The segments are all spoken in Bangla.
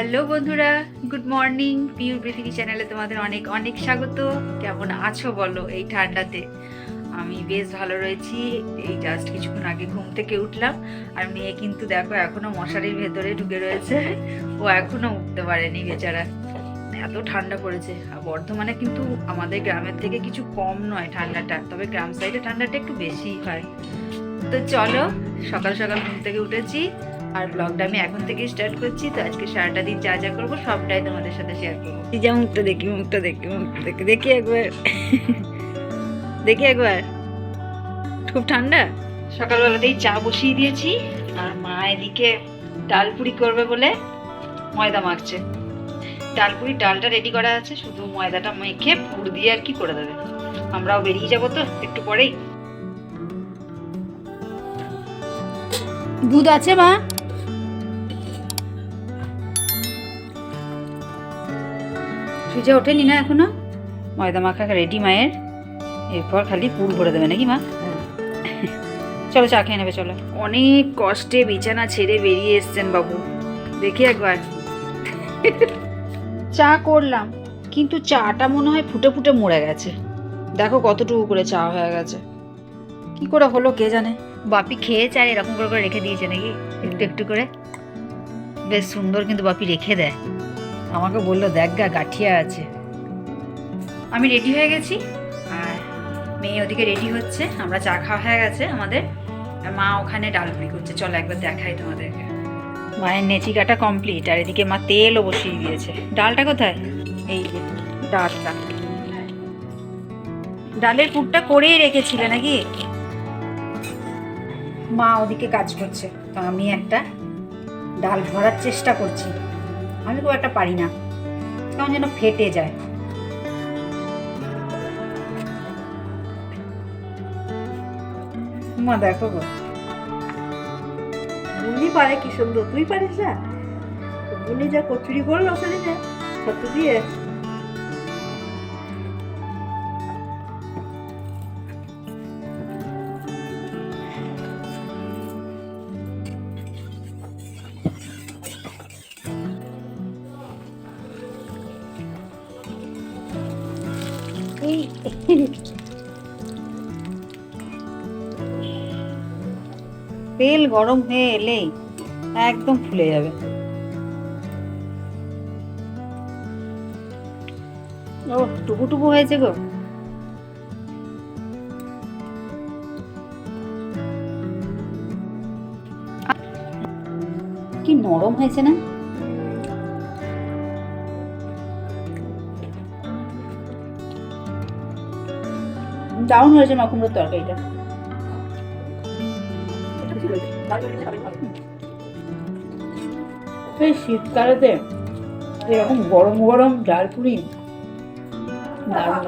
হ্যালো বন্ধুরা, গুড মর্নিং। পিউর পৃথিবী চ্যানেলে তোমাদের অনেক অনেক স্বাগত। কেমন আছো বলো এই ঠান্ডাতে? আমি বেশ ভালো রয়েছি। এই জাস্ট কিছুক্ষণ আগে ঘুম থেকে উঠলাম। আর মেয়ে কিন্তু দেখো এখনও মশারির ভেতরে ঢুকে রয়েছে। ও এখনও উঠতে পারেনি বেচারা। এত ঠান্ডা পড়েছে। আর বর্ধমানে কিন্তু আমাদের গ্রামের থেকে কিছু কম নয় ঠান্ডাটা। তবে গ্রাম সাইডে ঠান্ডাটা একটু বেশিই হয়। তো চলো, সকাল সকাল ঘুম থেকে উঠেছি। আর ব্লগটা আমি এখন থেকে স্টার্ট করছি তো আজকে সারাটা দিন যা যা করব সবটাই তোমাদের সাথে শেয়ার করব। যা মুখটা দেখি মুখটা দেখি মুখটা দেখি দেখি একবার। দেখি একবার। খুব ঠান্ডা? সকালবেলাতেই চা বসিয়ে দিয়েছি আর মা এদিকে ডাল পুরি করবে বলে ময়দা মাখছে। ডাল পুরি ডালটা রেডি করা আছে শুধু ময়দাটা মেখে পুর দিয়ে আর কি করে দেবে। আমরাও বেরিয়ে যাব তো একটু পরেই। দুধ আছে মা? সুজা ওঠেনি না এখনও? ময়দা মাখা রেডি মায়ের। এরপর খালি পুর ভরে দেবে নাকি মা? চলো চা খেয়ে নেবে চলো। অনেক কষ্টে বিছানা ছেড়ে বেরিয়ে এসছেন বাবু। দেখি একবার। চা করলাম কিন্তু চাটা মনে হয় ফুটে ফুটে মরে গেছে। দেখো কতটুকু করে চা হয়ে গেছে। কি করে হলো কে জানে? বাপি খেয়ে আর এরকম করে করে রেখে দিয়েছে নাকি? একটু একটু করে। বেশ সুন্দর কিন্তু বাপি রেখে দেয়। আমাকে বলল, দেখ গা গাঠিয়া আছে। আমি রেডি হয়ে গেছি, আর মেয়ে ওদিকে রেডি হচ্ছে। আমরা চা খাওয়া হয়ে গেছে আমাদের। মা ওখানে ডাল পুরি করছে। চলো একবার দেখাই তোমাদেরকে। মায়ের নেচিকাটা কমপ্লিট আর এদিকে মা তেলও বসিয়ে দিয়েছে। ডালটা কোথায়? এই যে, ডালটা। ডালের পুরটা করেই রেখেছিলে নাকি? মা ওদিকে কাজ করছে, তো আমি একটা ডাল ভরার চেষ্টা করছি। আমি খুব একটা পারি না। কেমন যেন ফেটে যায়। মা, দেখো গো। বুনি পারে কি সুন্দর। তুই পারিস না? বুনি যা কচুরি করল সেদিনে, সত্য দিয়ে তেল গরম হয়ে এলেই একদম ফুলে যাবে। ও টুকু টুকু হয়েছে গো। কি নরম হয়েছে না? দারুণ হয়েছে মা কুমড়োর তরকারিটা। এই শীতকালেতে এরকম গরম গরম ডাল পুরি দারুণ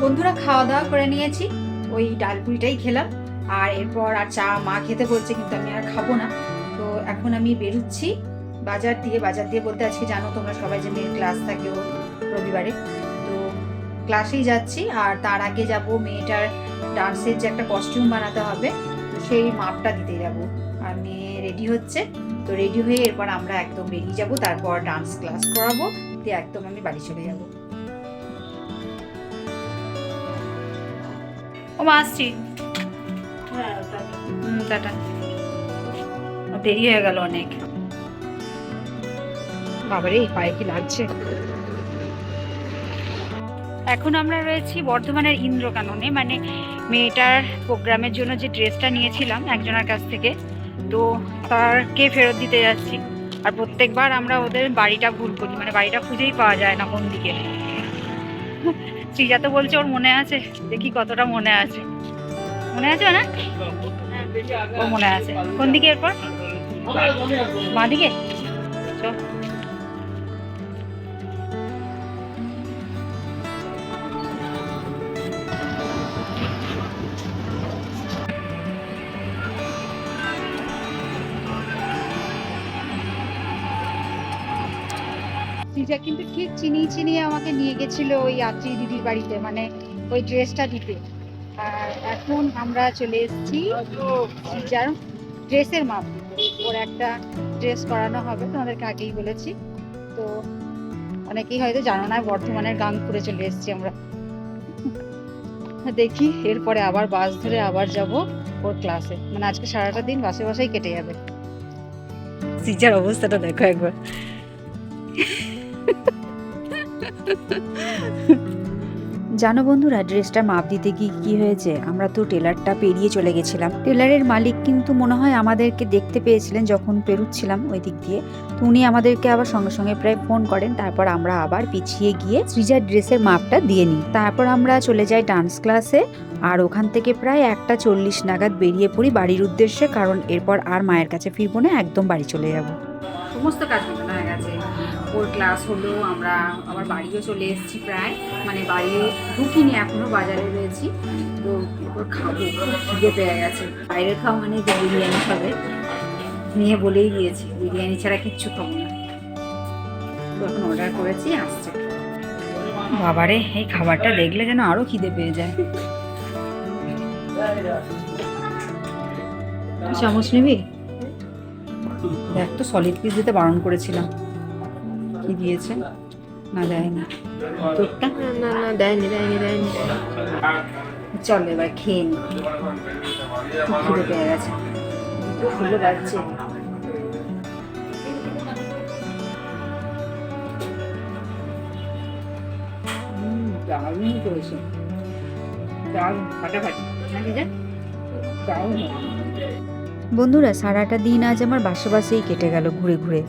বন্ধুরা খাওয়া দাওয়া করে নিয়েছি। ওই ডাল পুরিটাই খেলাম। আর এরপর আর চা মা খেতে বলছে কিন্তু আমি আর খাব না। তো এখন আমি বেরোচ্ছি। বাজার দিয়ে বাজার দিয়ে বলতে আজকে জানো তোমরা সবাই যে মেয়ের ক্লাস থাকে ওর রবিবারে। তো ক্লাসেই যাচ্ছি আর তার আগে যাব মেয়েটার ডান্সের যে একটা কস্টিউম বানাতে হবে তো সেই মাপটা দিতে যাব। আর মেয়ে রেডি হচ্ছে তো রেডি হয়ে এরপর আমরা একদম বেরিয়ে যাব তারপর ডান্স ক্লাস করাবো দিয়ে একদম আমি বাড়ি চলে যাব। ও মা আসছি। হ্যাঁ টাটা। দেরি হয়ে গেল অনেক। বাবারে পায়ে কি লাগছে? এখন আমরা রয়েছি বর্ধমানের ইন্দ্রকাননে মানে মেয়েটার প্রোগ্রামের জন্য যে ড্রেসটা নিয়েছিলাম একজনের কাছ থেকে, তো তারকে ফেরত দিতে যাচ্ছি। আর প্রত্যেকবার আমরা ওদের বাড়িটা ভুল করি মানে বাড়িটা খুঁজেই পাওয়া যায় না কোন দিকে। শ্রীজা তো বলছে ওর মনে আছে, দেখি কতটা মনে আছে। মনে আছে না? ওর মনে আছে। কোন দিকে এরপর? বাঁ দিকে? চল। দিদা কিন্তু ঠিক চিনিয়ে চিনিয়ে আমাকে নিয়ে গেছিল ওই আত্রী দিদির বাড়িতে মানে ওই ড্রেসটা দিতে। আর এখন আমরা চলে এসেছি যার ড্রেসের মাপ। ওর একটা ড্রেস করানো হবে, তোমাদেরকে আগেই বলেছি। তো অনেকেই হয়তো জানো না, বর্ধমানের গাংপুরে চলে এসেছি আমরা। দেখি, এরপরে আবার বাস ধরে আবার যাব ওর ক্লাসে মানে আজকে সারাটা দিন বাসে বাসেই কেটে যাবে। সিজার অবস্থাটা দেখো একবার। জানো বন্ধুরা, ড্রেসটা মাপ দিতে গিয়ে কি হয়েছে? আমরা তো টেলারটা পেরিয়ে চলে গেছিলাম। টেলারের মালিক কিন্তু মনে হয় আমাদেরকে দেখতে পেয়েছিলেন যখন পেরুচ্ছিলাম ওই দিক দিয়ে। তো উনি আমাদেরকে আবার সঙ্গে সঙ্গে প্রায় ফোন করেন, তারপর আমরা আবার পিছিয়ে গিয়ে সৃজার ড্রেসের মাপটা দিয়ে নিই। তারপর আমরা চলে যাই ডান্স ক্লাসে, আর ওখান থেকে প্রায় একটা চল্লিশ নাগাদ বেরিয়ে পড়ি বাড়ির উদ্দেশ্যে, কারণ এরপর আর মায়ের কাছে ফিরবো না, একদম বাড়ি চলে যাব। সমস্ত কাজ ওর ক্লাস হলো, আমরা আবার বাড়িও চলে এসেছি প্রায়। মানে বাড়ি ঢুকিনি, এখনও বাজারে রয়েছি। তো ওর খাব খুব খিদে পেয়ে গেছে। বাইরের খাওয়া মানে যে বিরিয়ানি খাবে নিয়ে বলেই দিয়েছি, বিরিয়ানি ছাড়া কিচ্ছু খাব না। তো এখন অর্ডার করেছি, আসছে। বাবারে, এই খাবারটা দেখলে যেন আরও খিদে পেয়ে যায়। চামচ নিবি? দেখ তো সলিড পিস দিতে বারণ করেছিলাম। কি দিয়েছে? না দেয়নি। তোরটা না না না দেয়নি দেয়নি দেয়নি। চল এবার খেয়ে নি। খুব খিদে পেয়ে গেছে। ফুলে যাচ্ছে দারুণ করেছে। দারুণ ফাটাফাটি। বন্ধুরা সারাটা দিন আজ আমার বাসে বাসেই কেটে গেল ঘুরে ঘুরে।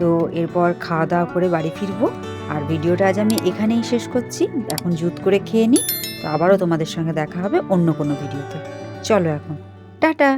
তো এরপর খাওয়া দাওয়া করে বাড়ি ফিরবো। আর ভিডিওটা আজ আমি এখানেই শেষ করছি। এখন জুত করে খেয়ে নিই তো আবারও তোমাদের সঙ্গে দেখা হবে অন্য কোনো ভিডিওতে। চলো এখন। টাটা!